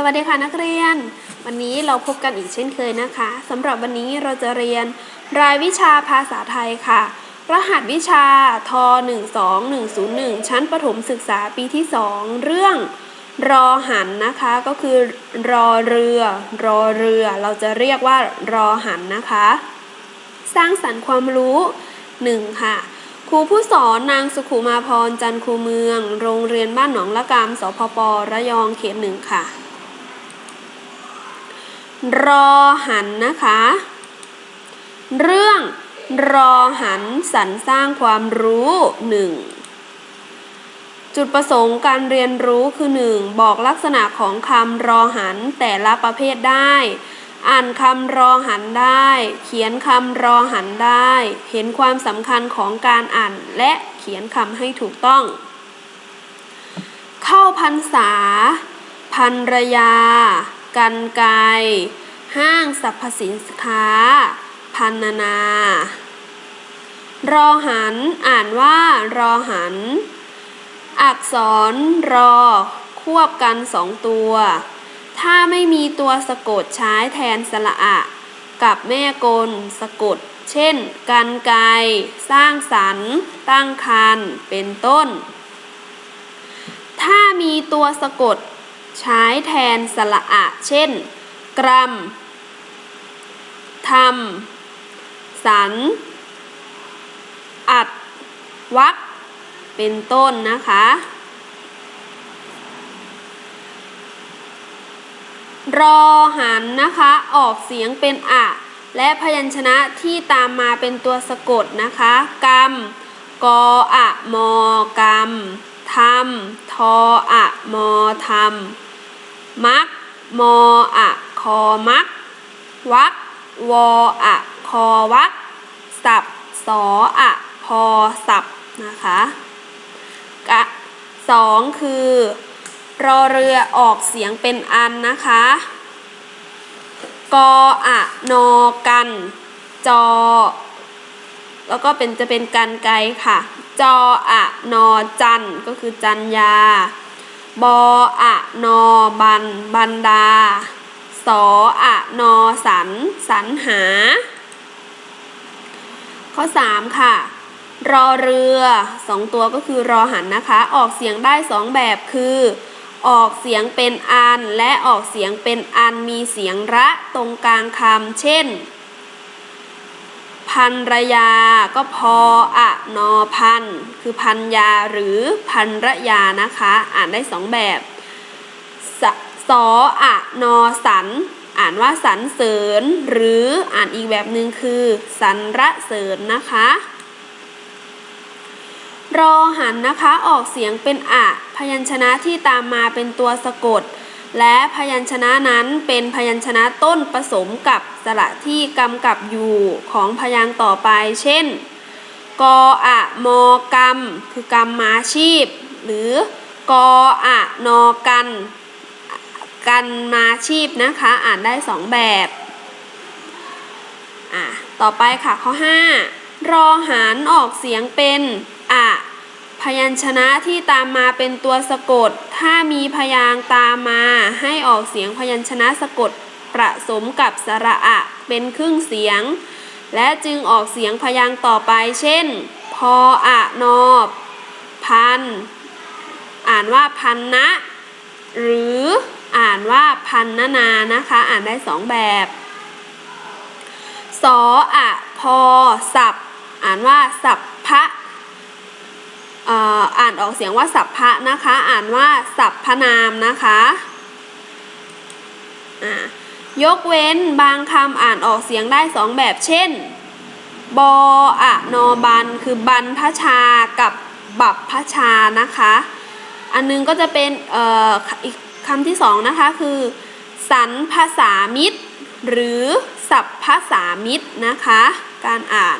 สวัสดีค่ะนักเรียน วันนี้เราพบกันอีกเช่นเคยนะคะสำหรับวันนี้เราจะเรียน รายวิชาภาษาไทยค่ะ รหัสวิชาท12101 ชั้นประถมศึกษาปีที่ 2 เรื่อง รอหันนะคะก็คือ รอเรือ รอเรือ เราจะเรียกว่ารอหันนะคะ สร้างสรรค์ความรู้ 1. ค่ะครูผู้สอนนางสุขุมาพรจันทร์คูเมือง โรงเรียนบ้านหนองละกามสพประยองเขตหนึ่งค่ะ รอหันนะคะ เรื่องรอหันสรรสร้างความรู้หนึ่งจุดประสงค์การเรียนรู้คือหนึ่งบอกลักษณะของคำรอหันแต่ละประเภทได้ อ่านคำรอหันได้ เขียนคำรอหันได้ เห็นความสำคัญของการอ่านและเขียนคำให้ถูกต้อง เข้าพรรษา พันรยา กันไกห้างสรรพสินค้า พันนานารอหัน อ่านว่ารอหัน อักษรรอ ควบกันสองตัว ถ้าไม่มีตัวสะกดใช้แทนสระอะกับแม่กลสะกด เช่น กันไกสร้างสรรค์ ตั้งคัน เป็นต้น ถ้ามีตัวสะกด ใช้แทนสระอะ เช่น กรัมทำสัน อัด วัก เป็นต้นนะคะ รอหันนะคะ ออกเสียงเป็นอะ และพยัญชนะที่ตามมาเป็นตัวสะกดนะคะ กรรม กออะ มอกรรมทำทออะ มอทำ มักมออะคอมัก วักวออะคอวักสับสออะพอสับนะคะกะสองคือรอเรือออกเสียงเป็นอันนะคะกออะนอกัน จอ แล้วก็เป็นจะเป็นกันไกลค่ะ จออะนอจันก็คือจันยา บออะนอบัน บันดา สออะนอสันสรรหา ข้อ 3 ค่ะ รอเรือสองตัวก็คือรอหันนะคะ ออกเสียงได้สองแบบคือ ออกเสียงเป็นอัน และออกเสียงเป็นอันมีเสียงระตรงกลางคำเช่น พันรยา ก็พออะนอพัน คือพันยาหรือพันระยานะคะ อ่านได้สองแบบสสออะนอสัน อ่านว่าสันเสริญ หรืออ่านอีกแบบหนึ่งคือ สันระเสริญนะคะรอหันนะคะออกเสียงเป็นอะ พยัญชนะที่ตามมาเป็นตัวสะกด และพยัญชนะนั้นเป็นพยัญชนะต้นผสมกับสระที่กำกับอยู่ของพยางค์ต่อไป เช่น กออะมอกรรม คือกรรมมาชีพ หรือกออะนอกัน กันมาชีพนะคะ อ่านได้สองแบบอะต่อไปค่ะข้อ 5 รอหารออกเสียงเป็นอะ พยัญชนะที่ตามมาเป็นตัวสะกด ถ้ามีพยางตามมาให้ออกเสียงพยัญชนะสะกดประสมกับสระอะเป็นครึ่งเสียง และจึงออกเสียงพยางต่อไป เช่น พออะนอพัน อ่านว่าพันนะ หรืออ่านว่าพันนานานะคะ อ่านได้สองแบบสออะพอสับ อ่านว่าสับพะ อ่านออกเสียงว่าสัพพะนะคะ อ่านว่าสัพพนามนะคะยกเว้นบางคำอ่านออกเสียงได้สองแบบ เช่น บออะนอบัน คือบันพชา กับบับพชานะคะ อันนึงก็จะเป็นเอ่ออีกคำที่สองนะคะ คือ สันภาษามิตร หรือสัพภาษามิตรนะคะ การอ่าน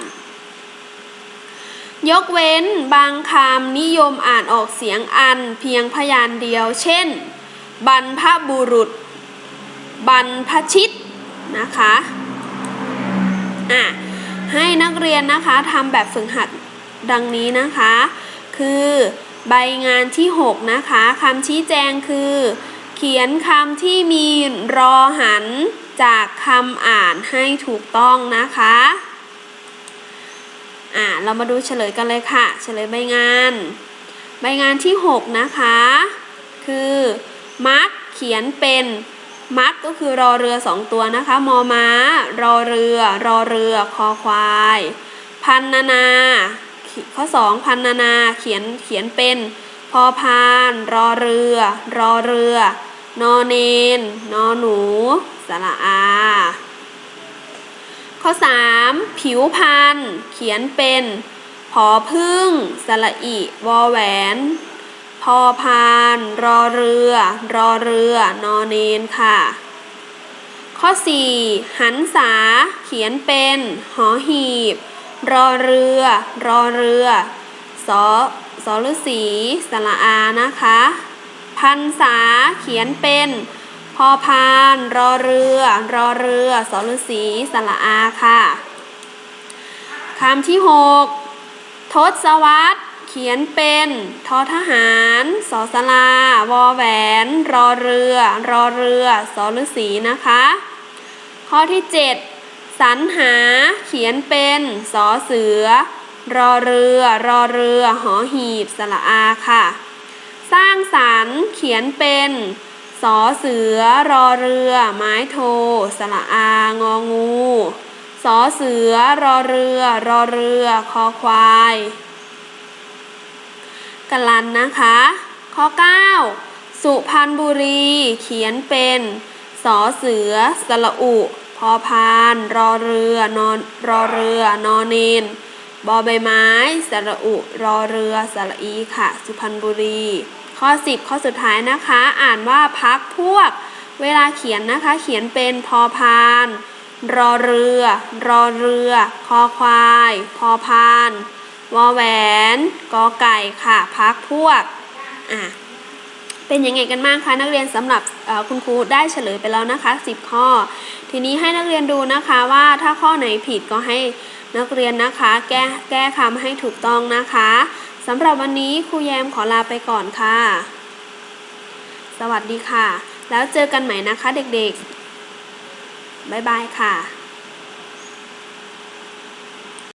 ยกเว้นบางคำนิยมอ่านออกเสียงอันเพียงพยานเดียว เช่น บรรพบุรุษ บรรพชิตนะคะอะให้นักเรียนนะคะทำแบบฝึกหัดดังนี้นะคะ คือใบงานที่ 6 นะคะคำชี้แจงคือ เขียนคำที่มีรอหันจากคำอ่านให้ถูกต้องนะคะ อ่าเรามาดูเฉลยกันเลยค่ะ เฉลยใบงาน ใบงานที่ 6 นะคะ คือมักเขียนเป็นมักก็คือรอเรือสองตัวนะคะ มอม้า รอเรือ รอเรือ คอควาย พันนานา ข้อ2พันนานา เขียน เขียนเป็น พอพาน รอเรือ รอเรือ นอเนน นอหนู สระอา ข้อ 3 ผิวพันธ์เขียนเป็นผอพึ่ง สระอิวอแหวนพอพาน รอเรือ รอเรือ นอเนนค่ะ ข้อ 4 หันษา เขียนเป็นหอหีบ รอเรือ รอเรือ สอสอฤษีสระอานะคะ พันษา เขียนเป็น พอพาน รอเรือ รอเรือสอฤษีสระอาค่ะคำที่ 6 ทศวรรษเขียนเป็นทอทหารสอสลาวอแหวน รอเรือ รอเรือสอฤษีนะคะ ข้อที่ 7 สรรหาเขียนเป็นสอเสือ รอเรือ รอเรือ หอหีบสระอาค่ะ สร้างสรรค์เขียนเป็น สอเสือรอเรือ ไม้โทสระอางองูสอเสือรอเรือ รอเรือ คอควายกลันนะคะ ข้อ 9 สุพรรณบุรี เขียนเป็นสอเสือสระอุ พอพาน รอเรือนอนรอเรือนอนเนนบอใบไม้ สระอุ รอเรือ สระอีค่ะ สุพรรณบุรี ข้อ 10 ข้อสุดท้ายนะคะ อ่านว่าพักพวก เวลาเขียนนะคะ เขียนเป็นพอพาน รอเรือ รอเรือ คอควาย พอพานวอแหวนกอไก่ค่ะพักพวกอะเป็นยังไงกันบ้างคะนักเรียนสำหรับคุณครูได้เฉลยไปแล้วนะคะ 10 ข้อ ทีนี้ให้นักเรียนดูนะคะว่าถ้าข้อไหนผิดก็ให้นักเรียนนะคะ แก้แก้คำให้ถูกต้องนะคะ สำหรับวันนี้ครูแยมขอลาไปก่อนค่ะ สวัสดีค่ะ แล้วเจอกันใหม่นะคะเด็กๆ บ๊ายบายค่ะ